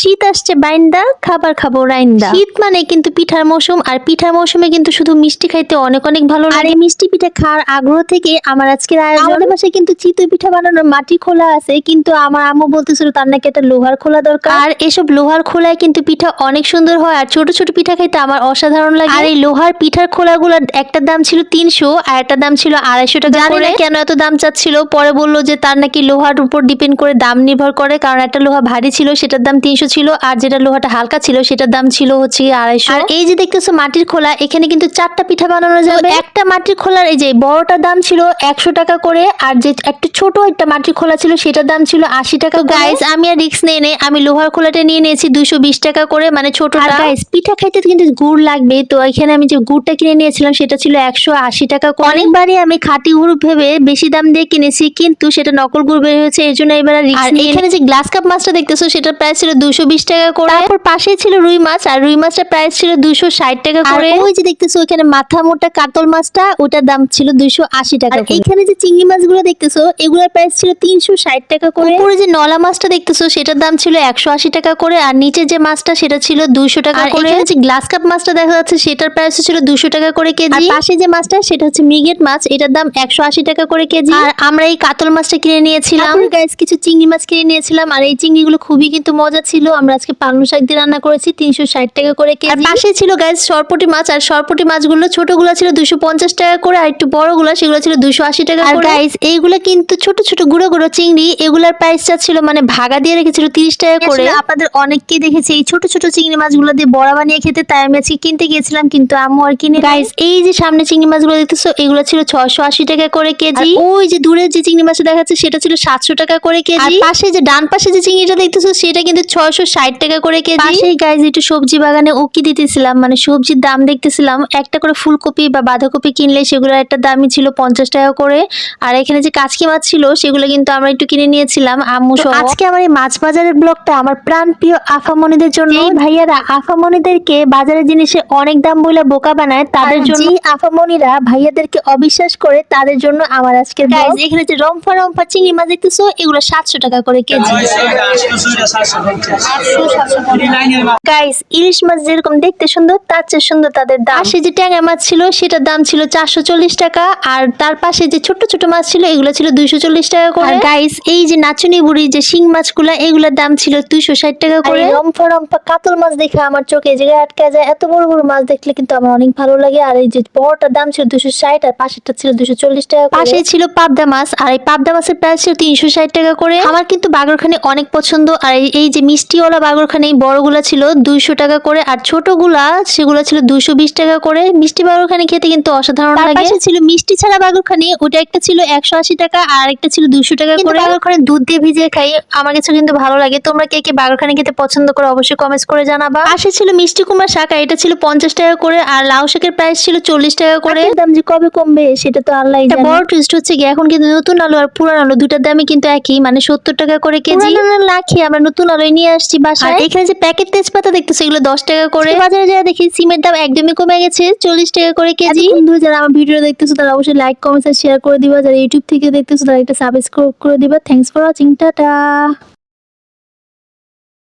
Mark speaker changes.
Speaker 1: শীত আসছে বাইন্দা খাবার খাব রাইন্দা। শীত মানে কিন্তু পিঠার মৌসুম আর পিঠার মৌসুমে কিন্তু শুধু মিষ্টি খাইতে অনেক অনেক ভালো লাগে। আর এই মিষ্টি পিঠা খাওয়ার আগ্রহ থেকে আমার আজকের আয়োজন আমাদের বাসায় কিন্তু চিতই পিঠা বানানোর মাটি খোলা আছে কিন্তু আমার আম্মু বলতেছিল তার নাকি একটা লোহার খোলা দরকার। আর এসব লোহার খোলায় কিন্তু পিঠা অনেক সুন্দর হয় আর ছোট ছোট পিঠা খাইতে আমার অসাধারণ লাগে। আর এই লোহার পিঠার খোলাগুলোর একটার দাম ছিল তিনশো আর একটা দাম ছিল আড়াইশো টাকা জানি না কেন এত দাম চাচ্ছিল পরে বলল যে তার নাকি লোহার উপর ডিপেন্ড করে দাম নির্ভর করে কারণ একটা লোহা ভারী ছিল সেটার দাম তিনশো ছিল আর যেটা লোহাটা হালকা ছিল সেটার দাম ছিল হচ্ছে আড়াইশো। আর এই যে দেখতেছো মাটির খোলা এখানে কিন্তু চারটা পিঠা বানানো যাবে। একটা মাটির খোলার এই যে বড়টার দাম ছিল একশো টাকা করে আর যে একটা ছোট একটা মাটির খোলা ছিল সেটার দাম ছিল আশি টাকা গাইস আমি আর রিক্স নিয়ে নে আমি লোহার খোলাটা নিয়ে নিয়েছি দুশো বিশ টাকা করে মানে ছোট গাইস পিঠা খাইতে কিন্তু গুড় লাগবে। তো এখানে আমি যে গুড়টা কিনে নিয়েছিলাম সেটা ছিল একশো আশি টাকা করে। অনেকবারই আমি খাঁটি গুড় ভেবে বেশি দাম দিয়ে কিনেছি কিন্তু সেটা নকল গুড় বের হয়েছে এই জন্য এবার আর এখানে যে গ্লাস কাপ মাছটা দেখতেছো সেটার প্রাইস ছিল দুশো বিশ টাকা করে। তারপর পাশেই ছিল রুই মাছ আর রুই মাছটার প্রাইস ছিল দুশো ষাট টাকা করে। ওই যে দেখতেছো ওখানে মাথা মোটা কাতল মাছটা ওটার দাম ছিল দুশো আশি টাকা এখানে যে চিংড়ি মাছগুলো দেখতেছো এগুলোর প্রাইস ছিল তিনশো ষাট টাকা করে। উপরে যে নলা মাছটা দেখতেছো সেটার দাম ছিল একশো আশি টাকা করে আর নিচে যে মাছটা সেটা ছিল দুশো টাকা করে। যে গ্লাস কাপ মাছটা দেখা যাচ্ছে সেটার প্রাইস ছিল দুশো টাকা করে কেজি। আর পাশে যে মাছটা সেটা হচ্ছে মিগেট মাছ এটার দাম একশো আশি টাকা করে কেজি। আর আমরা এই কাতল মাছটা কিনে নিয়েছিলাম। গাইস কিছু চিংড়ি মাছ কিনে নিয়েছিলাম আর এই চিংড়িগুলো খুবই কিন্তু মজা ছিল। আমরা আজকে পালং শাক দিয়ে রান্না করেছি তিনশো ষাট টাকা করে কেজি। আর পাশে ছিল গাইস সরপটি মাছ আর সরপটি মাছগুলো ছোটগুলো ছিল দুশো পঞ্চাশ টাকা করে আর একটু বড়গুলো সেগুলো ছিল দুশো আশি টাকা আর গাইস এইগুলো কিন্তু ছোট ছোট গুঁড়ো গুঁড়ো চিংড়ি এগুলার প্রাইসটা ছিল মানে ভাগা দিয়ে রেখেছিল তিরিশ টাকা করে। আপনাদের অনেককেই দেখেছি এই ছোট ছোট চিংড়ি মাছগুলো দিয়ে বড়া বানিয়ে খেতে তাই আমি আজকে কিনতে গিয়েছিলাম কিন্তু আম্মু আর কিনে গাইস এই যে সামনে চিংড়ি মাছগুলো দেখতেছো এগুলো ছিল ছশো আশি টাকা করে কেজি। ওই যে দূরে যে চিংড়ি মাছটা দেখাচ্ছে সেটা ছিল সাতশো টাকা করে কেজি। আর পাশে যে ডান পাশে যে চিংড়িটা দেখতেছো সেটা কিন্তু ছয়শো ষাট টাকা করে কেজি। পাশেই গাইজ একটু সবজি বাগানে উকি দিতেছিলাম মানে সবজির দাম দেখতেছিলাম একটা করে ফুলকপি বা বাঁধাকপি কিনলে সেগুলোর একটা দামই ছিল পঞ্চাশ টাকা করে। আর এখানে যে কাচকি মাছ ছিল সেগুলো কিন্তু আমরা একটু কিনে নিয়েছিলাম আম্মু আজকে আমার এই মাছ বাজারের ব্লগটা আমার প্রাণ প্রিয় আফামনিদের জন্য। এই ভাইয়ারা আফামনিদেরকে বাজারের জিনিসে অনেক দাম বলে বোকা বানায় তাদের জন্য আফামনিরা ভাইয়াদেরকে অবিশ্বাস করে তাদের জন্য আমার আজকের গাইজ এখানে যে রম্পা রম্পা চিংড়ি মাছ দেখতেছো এগুলো সাতশো টাকা করে কেজি। গাইস ইলিশ মাছ যেরকম দেখতে সুন্দর তার চেয়ে সুন্দর তাদের দাম। পাশে যে ট্যাংরা মাছ ছিল সেটার দাম ছিল চারশো চল্লিশ টাকা আর তার পাশে যে ছোট ছোট মাছ ছিল এগুলো ছিল দুইশো চল্লিশ টাকা করে। গাইস এই যে নাচুনি বুড়ি যে শিং মাছগুলা এগুলোর দাম ছিল দুইশো ষাট টাকা করে। রম্পা রম্পা কাতল মাছ দেখে আমার চোখে জায়গায় আটকে যায় এত বড় বড় মাছ দেখলে কিন্তু আমার অনেক ভালো লাগে। আর এই যে বড়টার দাম ছিল দুশো ষাট আর পাশেরটা ছিল দুশো চল্লিশ টাকা পাশে ছিল পাবদা মাছ আর এই পাবদা মাছের প্রাইস ছিল তিনশো ষাট টাকা করে। আমার কিন্তু বাগরখানি অনেক পছন্দ আর এই- যে যে মিষ্টিওয়ালা বাগরখানি বড়গুলা ছিল দুইশো টাকা করে আর ছোটগুলা সেগুলো ছিল দুশো বিশ টাকা করে। মিষ্টি বাগরখানি খেতে কিন্তু অসাধারণ লাগে। ছিল মিষ্টি ছাড়া বাগরখানি ওটা একটা ছিল একশো আশি টাকা আর একটা ছিল দুশো টাকা করে। বাগরখানি দুধ দিয়ে ভিজিয়ে খাই আমার কাছে কিন্তু ভালো লাগে। তোমরা কে কে বাগরখানি খেতে পছন্দ করে অবশ্যই কমেন্টস করে জানাবা। পাশে ছিল মিষ্টি কুমড়া শাক আর এটা ছিল পঞ্চাশ টাকা করে আর লাউ শাকের প্রাইস ছিল চল্লিশ টাকা করে। দাম যে কবে কমবে সেটা তো আল্লাহ বড় টুইস্ট হচ্ছে কি এখন কিন্তু নতুন আলু আর পুরান আলু দুটার দামই কিন্তু একই মানে সত্তর টাকা করে কেজি। না খেয়ে আমরা নতুন আলু নিয়ে আসছি বাসায়। আর এখানে যে প্যাকেট তেজপাতা দেখতেছি এগুলো দশ টাকা করে। বাজারে যারা দেখি সিমের দাম একদমই কমে গেছে চল্লিশ টাকা করে কেজি। বন্ধু যারা আমার ভিডিও দেখতেছো তারা অবশ্যই লাইক কমেন্ট শেয়ার করে দিবা। যারা ইউটিউব থেকে দেখতেছো তারা একটা সাবস্ক্রাইব করে দিবা। Thanks for watching tata.